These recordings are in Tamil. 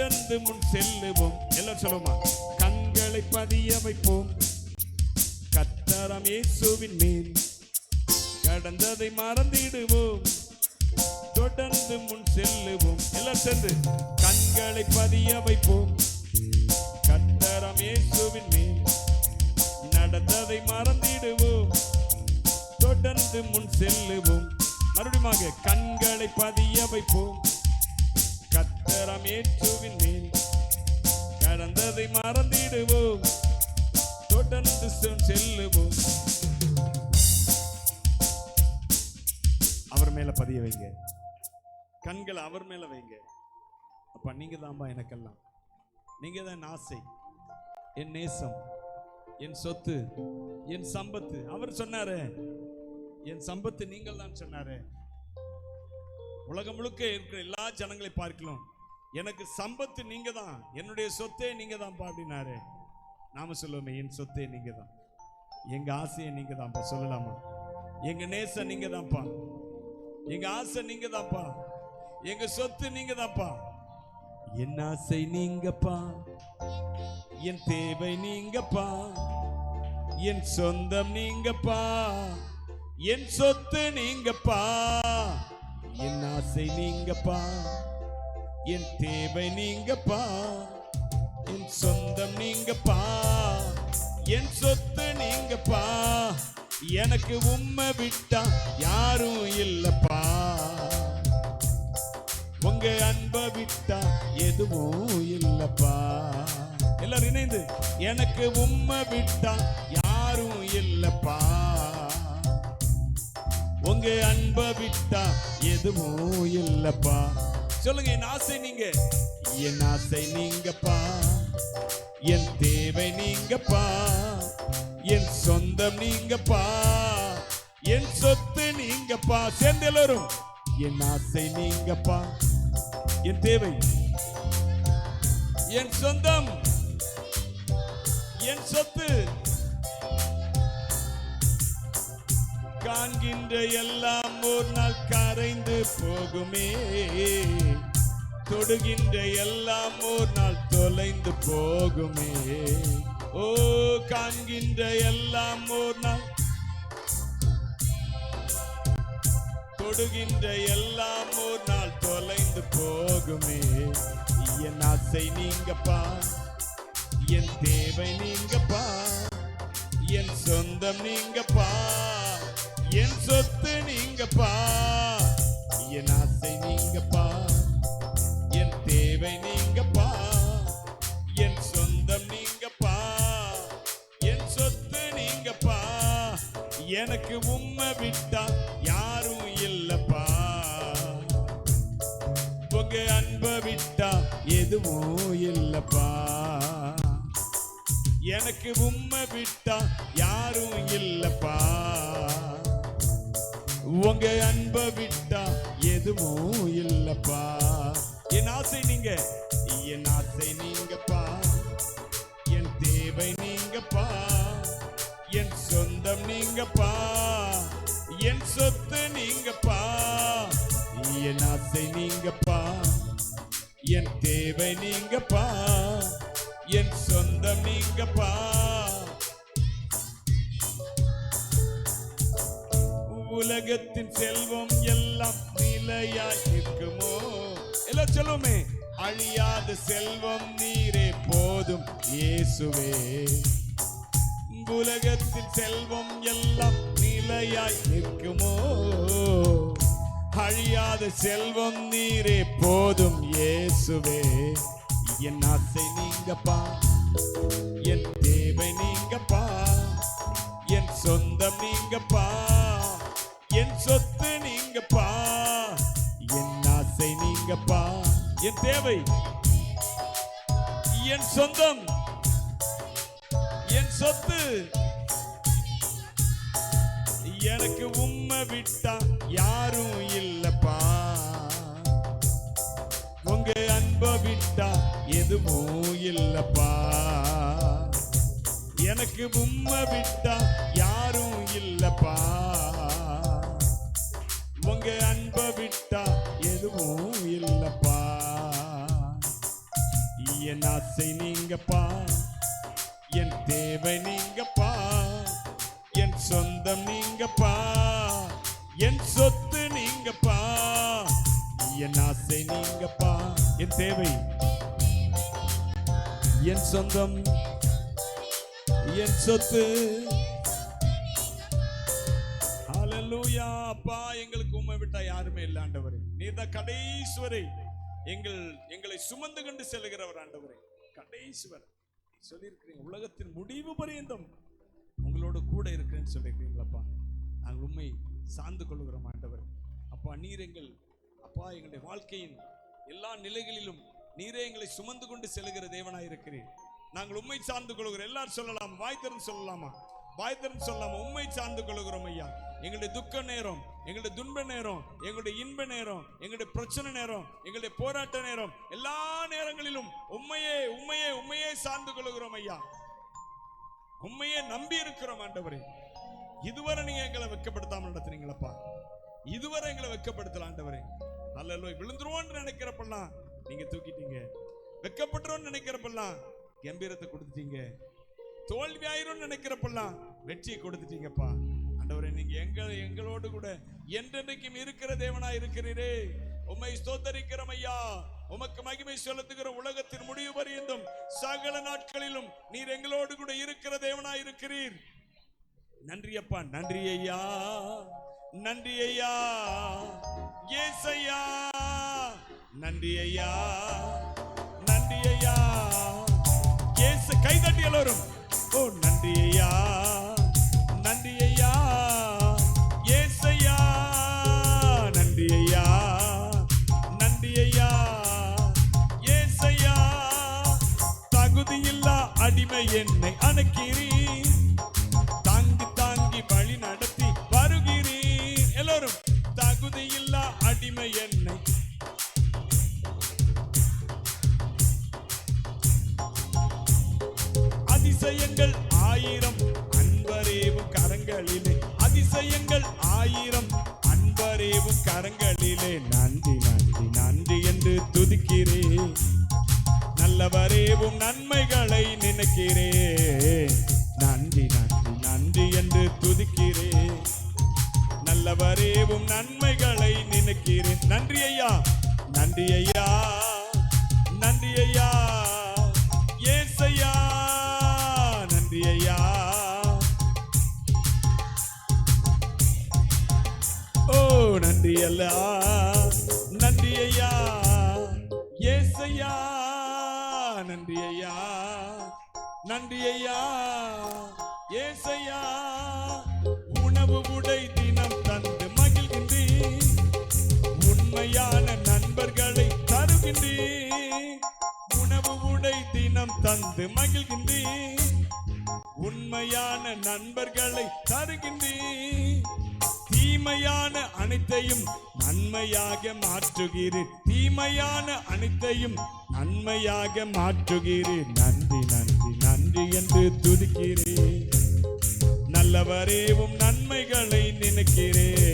தொடர்ந்து முன் செல்லுவோம். எல்லாம் சொல்லுவோமா? கண்களை பதிய வைப்போம். கத்தரம் இயேசுவின் மேல் கடந்ததை மறந்திடுவோம் தொடர்ந்து முன் செல்லுவோம். எல்லாம் சென்று கண்களை பதிய வைப்போம். கத்தரம் இயேசுவின் மேல் நடந்ததை மறந்திடுவோம் தொடர்ந்து முன் செல்லுவோம். மறுபடியும் கண்களை பதிய வைப்போம். கத்தரம் இயேசுவின் மேல் கடந்ததை மறந்திடுவோம். தொடர்ந்து செல்லுவோம். அவர் மேல பதிய வைங்க. கண்களை அவர் மேல வைங்க. அப்ப நீங்க தான்பா எனக்கெல்லாம். நீங்க தான் ஆசை என் நேசம் என் சொத்து என் சம்பத்து. அவர் சொன்னாரு என் சம்பத்து நீங்கள் தான் சொன்னாரு. உலகம் முழுக்க இருக்கிற எல்லா ஜனங்களை பார்க்கலாம். எனக்கு சம்பத்து நீங்க தான் என்னுடைய சொத்தே நீங்க தான் அப்படின்னாரு. நாம சொல்லுவோமே என் சொத்தே நீங்க தான் எங்க ஆசையை நீங்க தான்ப்பா சொல்லலாமா? எங்க நேச நீங்க தான்ப்பா எங்க ஆசை நீங்க தான்ப்பா எங்க சொத்து நீங்க தான்ப்பா என் ஆசை நீங்கப்பா. என் தேவை நீங்கப்பா. என் சொந்தம் நீங்கப்பா. என் சொத்து நீங்கப்பா. என் ஆசை நீங்கப்பா. என் தேவை நீங்கப்பா என் சொந்தம் நீங்கப்பா என் சொத்து நீங்கப்பா எனக்கு உம்மை விட்டா யாரும் இல்லப்பா. உங்க அன்பை விட்டா எதுவும் இல்லப்பா. எல்லாரும் இணைந்து எனக்கு உம்மை விட்டா யாரும் இல்லப்பா. உங்க அன்பை விட்டா எதுவும் இல்லப்பா. சொல்லுங்க என் ஆசை நீங்க. என் ஆசை நீங்கப்பா. என் தேவை நீங்கப்பா. என் சொந்தம் நீங்கப்பா. என் சொத்து நீங்கப்பா. சேர்ந்து எல்லாரும் என் ஆசை நீங்கப்பா. என் தேவை. என் சொந்தம். என் சொத்து. காண்கின்ற எல்லாம் ஒரு நாள் கரைந்து போகுமே. தொடுகின்ற எல்லாம் ஒரு நாள் தொலைந்து போகுமே. ஓ காண்கின்ற எல்லாம் ஒரு நாள். தொடுகின்ற எல்லாம் ஒரு நாள் தொலைந்து போகுமே. என் ஆசை நீங்கப்பா என் தேவை நீங்கப்பா என் சொந்தம் நீங்கப்பா. என் சொத்து நீங்கப்பா என் ஆசை நீங்கப்பா என் தேவை நீங்கப்பா என் சொந்தம் நீங்கப்பா என் சொத்து நீங்கப்பா. எனக்கு உம்மை விட்டா யாரும் இல்லப்பா. உங்க அன்பை விட்டா எதுவும் இல்லப்பா. எனக்கு உம்மை விட்டா யாரும் இல்லப்பா. உங்க அன்ப விட்டா எதுவும் இல்லப்பா. என் ஆசை நீங்க என் ஆசை நீங்கப்பா. என் தேவை நீங்கப்பா. என் சொந்தம் நீங்கப்பா. என் சொத்து நீங்கப்பா. என் ஆசை நீங்கப்பா. என் தேவை நீங்கப்பா. என் சொந்தம் நீங்கப்பா. உலகத்தின் செல்வம் எல்லாம் நிலையாய் இருக்குமோ எல்லாம் சொல்லுவோமே அழியாத செல்வம் நீரே போதும் இயேசுவே. உலகத்தின் செல்வம் எல்லாம் நிலையாய் நிற்குமோ? அழியாத செல்வம் நீரே போதும் இயேசுவே. என் ஆசை நீங்கப்பா என் தேவை நீங்கப்பா என் சொந்தம் நீங்கப்பா. நீங்கப்பா என் ஆசை நீங்கப்பா என் தேவை என் சொந்தம் என் சொத்து. எனக்கு உம்மை விட்டா யாரும் இல்லப்பா. உங்க அன்ப விட்டா எதுவும் இல்லப்பா. எனக்கு உம்மை விட்டா யாரும் இல்லப்பா. உங்க அன்ப விட்டா எதுவும் இல்லப்பா. என் ஆசை நீங்கப்பா என் தேவை நீங்கப்பா என் சொந்தம் நீங்கப்பா என் சொத்து நீங்கப்பா. என் ஆசை நீங்கப்பா என் தேவை என் சொந்தம் என் சொத்து. ஹalleluya அப்பா எங்களுக்கு உம்மை விட்டா யாருமே இல்ல ஆண்டவரே. நீர்தான் கடைசுவரை எங்கள் எங்களை சுமந்து கொண்டு செல்கிறவர் ஆண்டவரே. கடைசுவர். சொல்லியிருக்கிறீங்க உலகத்தின் முடிவு பரியந்தம். உங்களோட கூட இருக்கிறேன்னு சொல்லியிருக்கிறீங்களப்பா. நாங்கள் உண்மை சார்ந்து கொள்கிறோம் ஆண்டவர். அப்பா நீர் எங்கள் அப்பா எங்களுடைய வாழ்க்கையின் எல்லா நிலைகளிலும் நீரே எங்களை சுமந்து கொண்டு செல்கிற தேவனாக இருக்கிறேன் நாங்கள் உண்மை சார்ந்து கொள்கிறோம் எல்லாரும் சொல்லலாம் வாய் சொல்லலாமா? வாய் திறந்து சொல்லலாமா உண்மை சார்ந்து கொள்கிறோம் ஐயா. எங்களுடைய துக்க நேரம் எங்களுடைய துன்ப நேரம் எங்களுடைய இன்ப நேரம் எங்களுடைய பிரச்சனை நேரம் எங்களுடைய போராட்ட நேரம் எல்லா நேரங்களிலும் உண்மையே உண்மையே உண்மையே சார்ந்து கொள்கிறோம் ஐயா. உண்மையே நம்பி இருக்கிறோம் ஆண்டவரே. இதுவரை நீங்க எங்களை வெக்கப்படுத்தாமல் நடத்துனீங்களப்பா. இதுவரை எங்களை வெக்கப்படுத்தல ஆண்டவரே. அல்ல விழுந்துருவோம்னு நினைக்கிறப்பெல்லாம் நீங்க தூக்கிட்டீங்க. வெக்கப்பட்டுருவோம்னு நினைக்கிறப்பெல்லாம் கம்பீரத்தை கொடுத்துட்டீங்க. தோல்வி ஆயிரும்னு நினைக்கிறப்பெல்லாம் வெற்றியை கொடுத்துட்டீங்கப்பா. ஆண்டவரே நீங்க எங்க எங்களோடு கூட என்றென்றைக்கும் இருக்கிற தேவனா இருக்கிறீரே. உம்மை ஸ்தோத்தரிக்கிறோம் ஐயா. உமக்கு மகிமை செலுத்துகிற உலகத்தின் முடிவு பரியந்தும் சகல நாட்களிலும் நீர் எங்களோடு கூட இருக்கிற தேவனா இருக்கிறீர். நன்றி அப்பா நன்றி ஐயா. நன்றி ஐயா. ஏசையா. நன்றி ஐயா. நன்றி ஐயா. ஏசு கைதட்டி எல்லோரும். ஓ நன்றி ஐயா. என்னை அணைக்கிறீர். தாங்கி தாங்கி வழி நடத்தி வருகிறீர். எல்லோரும் தகுதியில்லா அடிமை என்னை. அதிசயங்கள் ஆயிரம் அன்பரேவும் கரங்களிலே. அதிசயங்கள் ஆயிரம் அன்பரேவும் கரங்களிலே. நன்றி நன்றி நன்றி என்று துதிக்கிறேன். நல்லவரேவும் நன்மைகளை நினைக்கிறேன் நன்றி நன்றி நன்றி என்று துதிக்கிறேன் நல்லவரேவும் நன்மைகளை நினைக்கிறேன் நன்றி ஐயா நன்றி ஐயா நன்றி ஐயா ஏசையா நன்றி ஐயா. ஓ நன்றி அல்லா நன்றி ஐயா ஏசையா. நன்றி ஐயா ஏசையா? உணவு உடை தினம் தந்து மகிழ்கின்றி உண்மையான நண்பர்களை தருகின்றி உணவு உடை தினம் தந்து மகிழ்கின்றி உண்மையான நண்பர்களை தருகின்றேன் தீமையான அனைத்தையும் நன்மையாக மாற்றுகிறேன் தீமையான அனைத்தையும் நன்மையாக மாற்றுகிறேன் நன்றி நன்றி நன்றி என்று துதிக்கிறேன். நல்லவரேவும் நன்மைகளை நினைக்கிறேன்.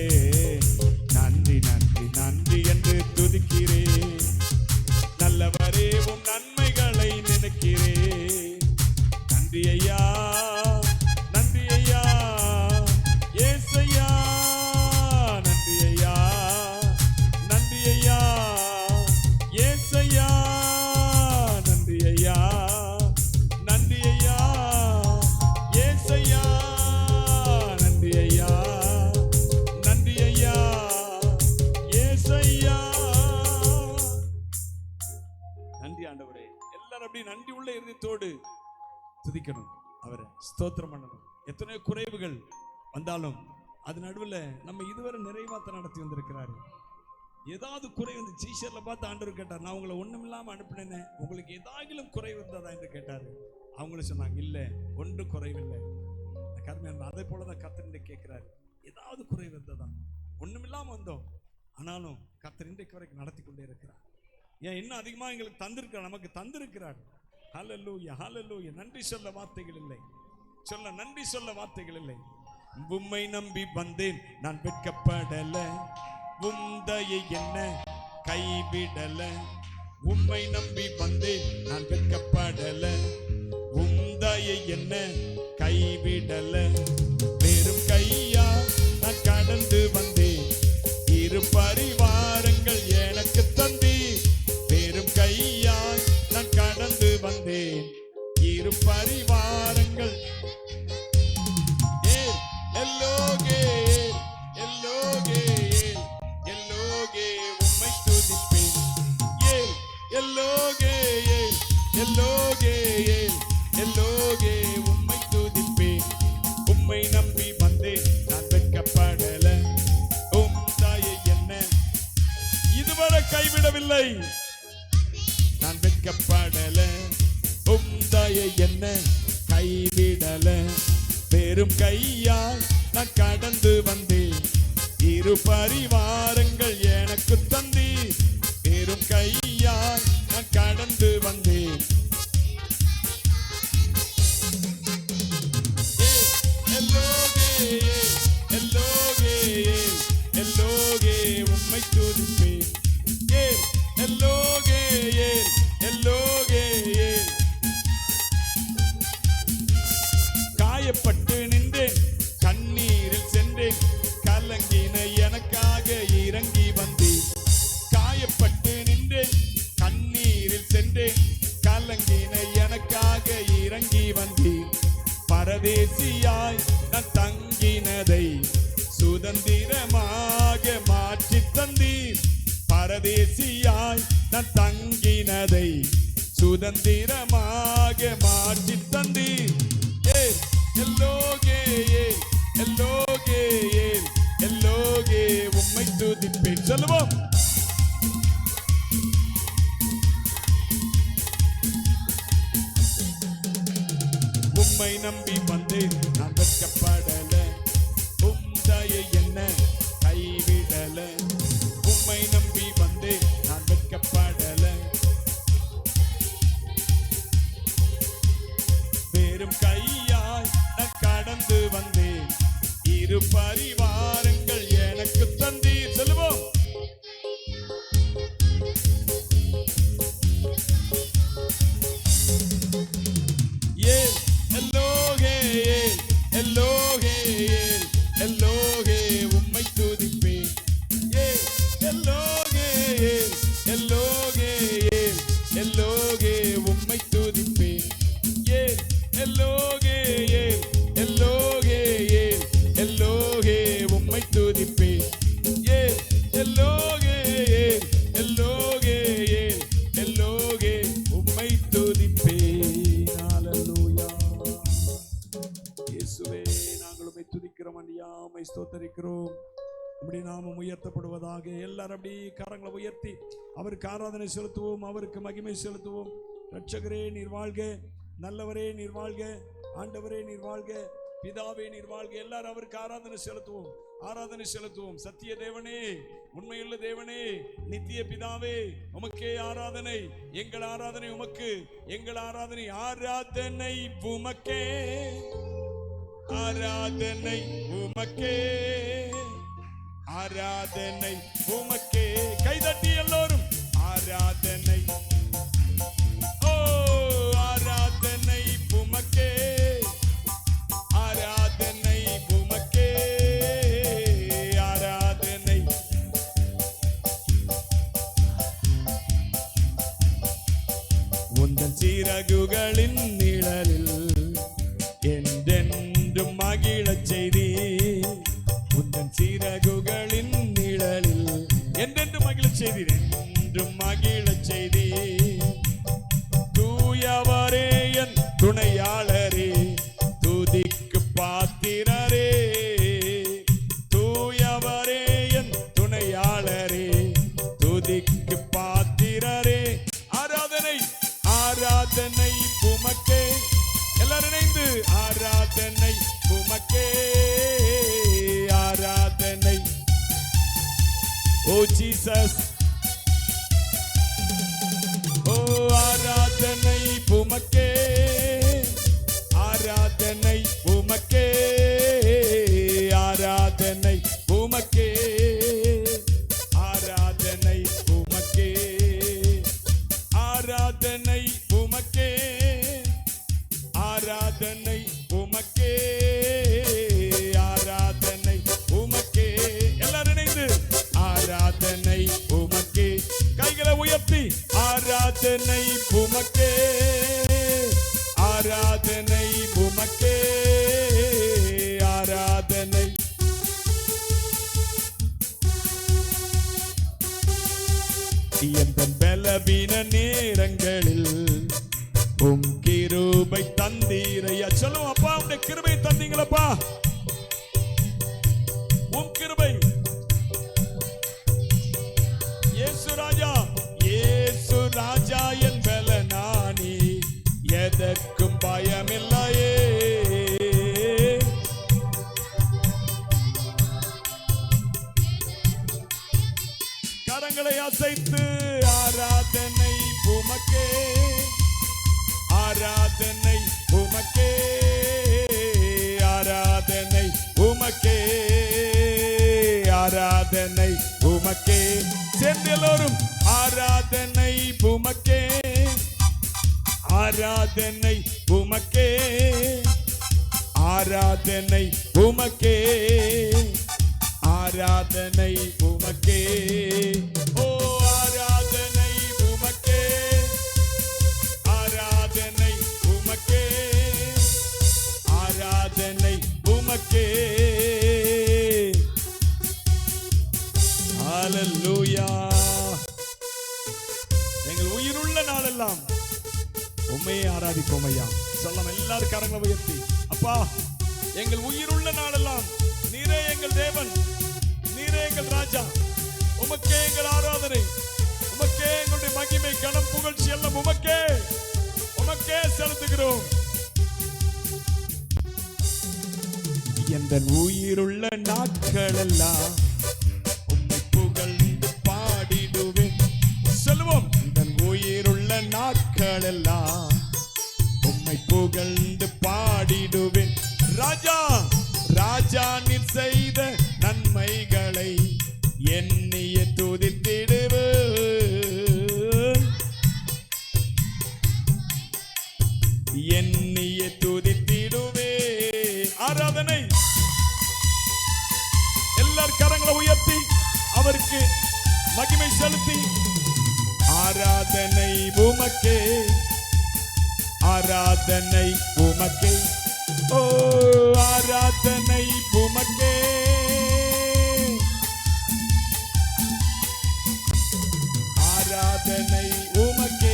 துதிக்கணும். அவரை ஸ்தோத்திரம் பண்ணணும். எத்தனையோ குறைவுகள் வந்தாலும் அது நடுவில் நம்ம இதுவரை நிறைவாத்த நடத்தி வந்திருக்கிறாரு. ஏதாவது குறை வந்து சீஷர்ல பார்த்து ஆண்டவர் கேட்டார் நான் உங்களை ஒன்றும் இல்லாமல் அனுப்பினேன் உங்களுக்கு ஏதாகிலும் குறைவு இருந்ததா என்று கேட்டார். அவங்களும் சொன்னாங்க இல்லை ஒன்று குறைவில்லை. கருமையான அதே போலதான் கத்தரிண்டு கேட்குறாரு. ஏதாவது குறைவு இருந்ததா இல்லாமல் வந்தோம். ஆனாலும் கத்திரண்டைக்கு வரைக்கும் நடத்தி கொண்டே இருக்கிறார். ஏன் இன்னும் அதிகமாக எங்களுக்கு தந்திருக்கிறார் நமக்கு தந்திருக்கிறார். ஹலல்லூயா ஹலல்லூயா நன்றி சொல்ல வார்த்தைகள் இல்லை. சொல்ல நன்றி சொல்ல வார்த்தைகள் இல்லை. உம்மை நம்பி வந்தேன் நான் வெட்கப்படல. உந்தையை என்ன கைவிடல. உம்மை நம்பி வந்தேன் நான் வெட்கப்படல. உந்தையை என்ன கைவிடல. வெறும் கையா நான் கடந்து வந்தேன். இல்லை. நான் வெட்கப்படல. உம் என்ன கைவிடல. பெரும் கையால் நான் கடந்து வந்தேன். இரு பரிவாரங்கள் எனக்கு தந்தி பெரும் கையால் நான் கடந்து வந்தேன். எல்லோகே எல்லோகே எல்லோகே உம்மை துதிப்பேன். காயப்பட்டு நின்று சுதந்திரமாக மாற்றி தந்தீர். ஏ எல்லோகே ஏய், எல்லோகே ஏய், எல்லோகே உம்மை துதிப்பேன். சொல்லுவோம். உம்மை நம்பி வந்தேன் நான் வெட்கப்படல Hello. உயர்த்தி அவருக்கு ஆராதனை செலுத்துவோம் அவருக்கு மகிமை செலுத்துவோம். ரட்சகரே நீர் வாழ்க. நல்லவரே நீர் வாழ்க. ஆண்டவரே நீர் வாழ்க. பிதாவே நீர் வாழ்க. எல்லாரும் அவருக்கு ஆராதனை செலுத்துவோம். ஆராதனை செலுத்துவோம். சத்திய தேவனே உண்மையுள்ள தேவனே நித்திய பிதாவே உமக்கே ஆராதனை. எங்கள் ஆராதனை உமக்கு. எங்கள் ஆராதனை ஆராதனை உமக்கே. ஆராதனை உமக்கே. ஆராதனை உமக்கே கைதட்டி எல்லோரும் ஆராதனை ஓ ஆராதனை உமக்கே ஆராதனை உமக்கே ஆராதனை உந்தன் சிறகுகளின் நிழலில் ஓ ஜீசஸ் ஓ ஆராதனை புமக்கே ஆராதனை ஆராதனை உமக்கே கரங்களை அசைத்து ஆராதனை உமக்கே. ஆராதனை உமக்கே. ஆராதனை உமக்கே. ஆராதனை உமக்கே. சேர்ந்து எல்லோரும் ஆராதனை உமக்கே. ஆராதனை உமக்கே. ஆராதனை உமக்கே. ஆராதனை உமக்கே. ஓ ஆராதனை உமக்கே. ஆராதனை உமக்கே. ஆராதனை உமக்கே. ஹalleluya. எங்கள் உயிருள்ள நாளெல்லாம் உண்மையை ஆராதிப்போம் ஐயா. சொல்லலாம் எல்லாரும் கரங்களை உயர்த்தி. அப்பா எங்கள் உயிருள்ள நாளெல்லாம் நீரே எங்கள் தேவன் நீரே எங்கள் ராஜா. உமக்கே எங்கள் ஆராதனை உமக்கே எங்களுடைய மகிமை கனம் புகழ்ச்சி எல்லாம் உமக்கே. உமக்கே செலுத்துகிறோம். எந்த உயிருள்ள நாட்களெல்லாம் உம்மை புகழ்ந்து பாடிடுவேன். சொல்லுவோம். இந்த உயிருள்ள நாட்களெல்லாம் உம்மை புகழ்ந்து பாடிடுவேன். ராஜா ராஜா நீ செய்த ஆராதனை உமக்கே.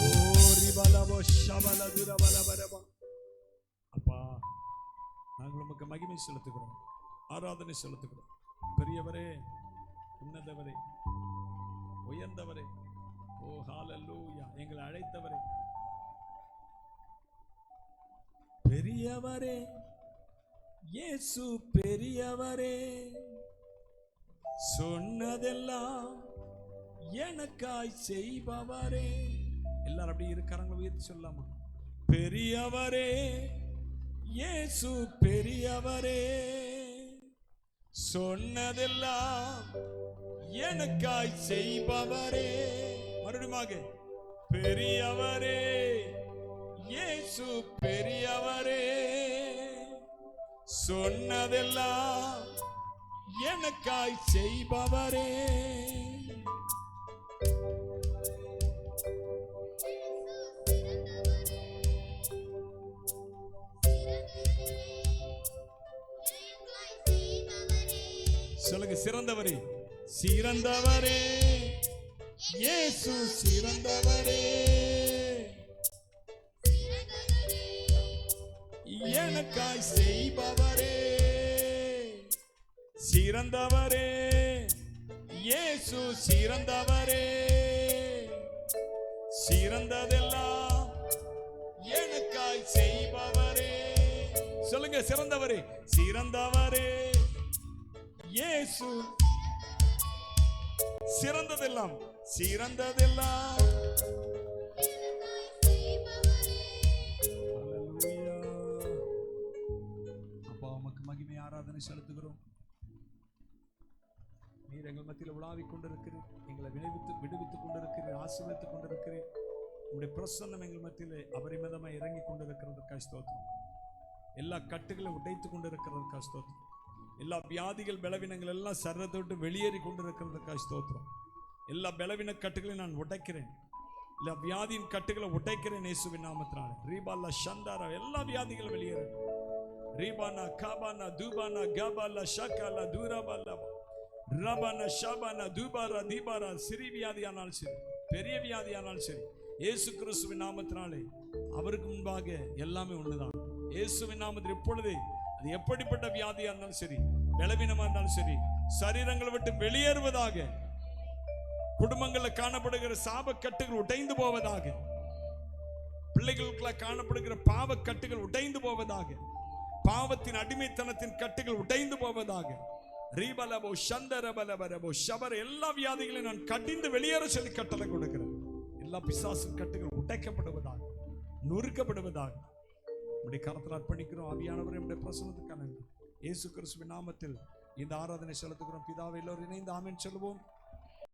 ஓ ரிபலவோ ஷபலதுரபலபரபா. அப்பா நாங்கள் உமக்கு மகிமை செலுத்துகிறோம். ஆராதனை செலுத்துகிறோம். பெரியவரே உன்னதவரே உயர்ந்தவரே. ஓ ஹாலல்லூயா எங்களை அழைத்தவரே. பெரியவரே இயேசு பெரியவரே. சொன்னதெல்லாம் எனக்காய் செய்பவரே. எல்லாரும் அப்படி இருக்கிறாங்க உயர்த்தி சொல்லாமா பெரியவரே இயேசு பெரியவரே. சொன்னதெல்லாம் எனக்காய் செய்பவரே. மறுபடியுமாக பெரியவரே இயேசு பெரியவரே. சொன்னதெல்லாம் எனக்காய் செய்பவரே. சொல்லுங்க சிறந்தவரே. சிறந்தவரே. இயேசு சிறந்தவரே. எனக்காய் செய்பவரே. சிறந்தவரே. இயேசு சிறந்தவரே. சிறந்ததெல்லாம் எனக்காய் செய்பவரே. சொல்லுங்க சிறந்தவரே. சிறந்தவரே. இயேசு சிறந்ததெல்லாம் சிறந்ததெல்லாம். அப்பா உமக்கு மகிமை ஆராதனை செலுத்துகிறோம். நீர் எங்கள் மத்தியில் உலாவிக் கொண்டிருக்கிறீர். எங்களை விளைவித்து விடுவித்துக் கொண்டிருக்கிறீர். ஆசீர்வதித்துக் கொண்டிருக்கிறீர். உங்களுடைய பிரசன்னம் எங்கள் மத்தியில் அபரிமிதமாக இறங்கி கொண்டிருக்கிறதுக்காக ஸ்தோத்திரம். எல்லா கட்டுகளையும் உடைத்து கொண்டிருக்கிறதுக்காக ஸ்தோத்திரம். எல்லா வியாதிகள் பலவீனங்கள் எல்லாம் சரத்தை விட்டு வெளியேறி கொண்டிருக்கிறதுக்காக ஸ்தோத்திரம். எல்லா பலவீன கட்டுகளையும் நான் உடைக்கிறேன். இல்லை வியாதியின் கட்டுகளை உடைக்கிறேன் இயேசுவின் நாமத்தினால. ரீபாலா சந்தாரா எல்லா வியாதிகளும் வெளியேறு ரீபானா காபானா தூபானா காபாலா ஷக்காலா தூராபாலா ரபன ஷாபானா தூபாரா தீபாரா சிறு வியாதியானாலும் சரி பெரிய வியாதியானாலும் சரி இயேசு கிறிஸ்துவின் நாமத்தினாலே அவருக்கு முன்பாக எல்லாமே ஒண்ணுதான். இயேசுவின் நாமத்தில் இப்பொழுது அது எப்படிப்பட்ட வியாதியா இருந்தாலும் சரி பலவீனமா இருந்தாலும் சரி சரீரங்களை விட்டு வெளியேறுவதாக குடும்பங்களில் காணப்படுகிற சாபக்கட்டுகள் உடைந்து போவதாக பிள்ளைகளுக்குள்ள காணப்படுகிற பாவக்கட்டுகள் உடைந்து போவதாக பாவத்தின் அடிமைத்தனத்தின் கட்டுகள் உடைந்து போவதாக ரீபலமோ சந்தரபலபரமோ ஷபர் எல்லா வியாதிகளையும் நான் கடிந்து வெளியேற சொல்லி கட்டளை கொடுக்கிறேன். எல்லா பிசாசின் கட்டுகள் உடைக்கப்படுவதாக நொறுக்கப்படுவதாக. நம்முடைய கரத்தில் அர்ப்பணிக்கிறோம். ஆவியானவர் நம்முடைய பிரசனத்துக்கான இயேசு கிறிஸ்துவின் நாமத்தில் இந்த ஆராதனை செலுத்துகிறோம். பிதாவை எல்லோரும் இணைந்து ஆமேன் சொல்லுவோம்.